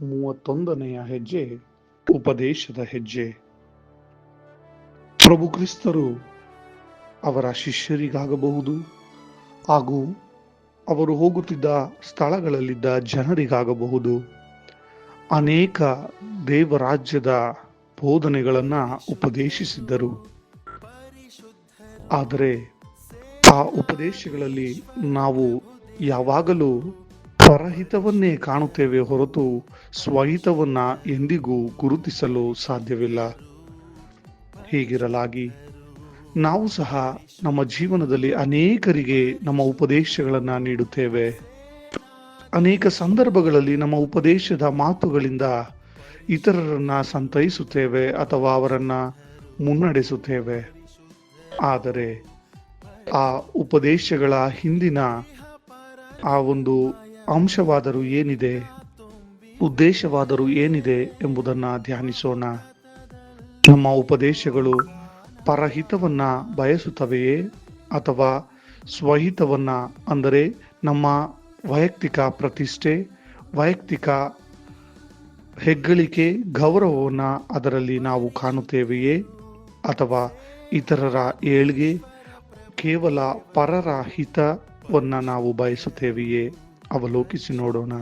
ಮೂವತ್ತೊಂದನೆಯ ಹೆಜ್ಜೆ, ಉಪದೇಶದ ಹೆಜ್ಜೆ. ಪ್ರಭು ಕ್ರಿಸ್ತರು ಅವರ ಶಿಷ್ಯರಿಗಾಗಬಹುದು, ಹಾಗೂ ಅವರು ಹೋಗುತ್ತಿದ್ದ ಸ್ಥಳಗಳಲ್ಲಿದ್ದ ಜನರಿಗಾಗಬಹುದು. ಅನೇಕ ದೇವರಾಜ್ಯದ ಬೋಧನೆಗಳನ್ನು ಉಪದೇಶಿಸಿದ್ದರು. ಆದರೆ ಆ ಉಪದೇಶಗಳಲ್ಲಿ ನಾವು ಯಾವಾಗಲೂ ಪರಹಿತವನ್ನೇ ಕಾಣುತ್ತೇವೆ ಹೊರತು ಸ್ವಹಿತವನ್ನ ಎಂದಿಗೂ ಗುರುತಿಸಲು ಸಾಧ್ಯವಿಲ್ಲ. ಹೀಗಿರಲಾಗಿ ನಾವು ಸಹ ನಮ್ಮ ಜೀವನದಲ್ಲಿ ಅನೇಕರಿಗೆ ನಮ್ಮ ಉಪದೇಶಗಳನ್ನು ನೀಡುತ್ತೇವೆ. ಅನೇಕ ಸಂದರ್ಭಗಳಲ್ಲಿ ನಮ್ಮ ಉಪದೇಶದ ಮಾತುಗಳಿಂದ ಇತರರನ್ನ ಸಂತೈಸುತ್ತೇವೆ ಅಥವಾ ಅವರನ್ನ ಮುನ್ನಡೆಸುತ್ತೇವೆ. ಆದರೆ ಆ ಉಪದೇಶಗಳ ಹಿಂದಿನ ಆ ಒಂದು ಅಂಶವಾದರೂ ಏನಿದೆ, ಉದ್ದೇಶವಾದರೂ ಏನಿದೆ ಎಂಬುದನ್ನು ಧ್ಯಾನಿಸೋಣ. ನಮ್ಮ ಉಪದೇಶಗಳು ಪರಹಿತವನ್ನ ಬಯಸುತ್ತವೆಯೇ ಅಥವಾ ಸ್ವಹಿತವನ್ನ ಅಂದರೆ ನಮ್ಮ ವೈಯಕ್ತಿಕ ಪ್ರತಿಷ್ಠೆ, ವೈಯಕ್ತಿಕ ಹೆಗ್ಗಳಿಕೆ, ಗೌರವವನ್ನು ಅದರಲ್ಲಿ ನಾವು ಕಾಣುತ್ತೇವೆಯೇ ಅಥವಾ ಇತರರ ಏಳ್ಗೆ ಕೇವಲ ಪರರ ಹಿತವನ್ನು ನಾವು ಬಯಸುತ್ತೇವೆಯೇ? ಅವಲೋಕಿಸಿ ನೋಡೋಣ.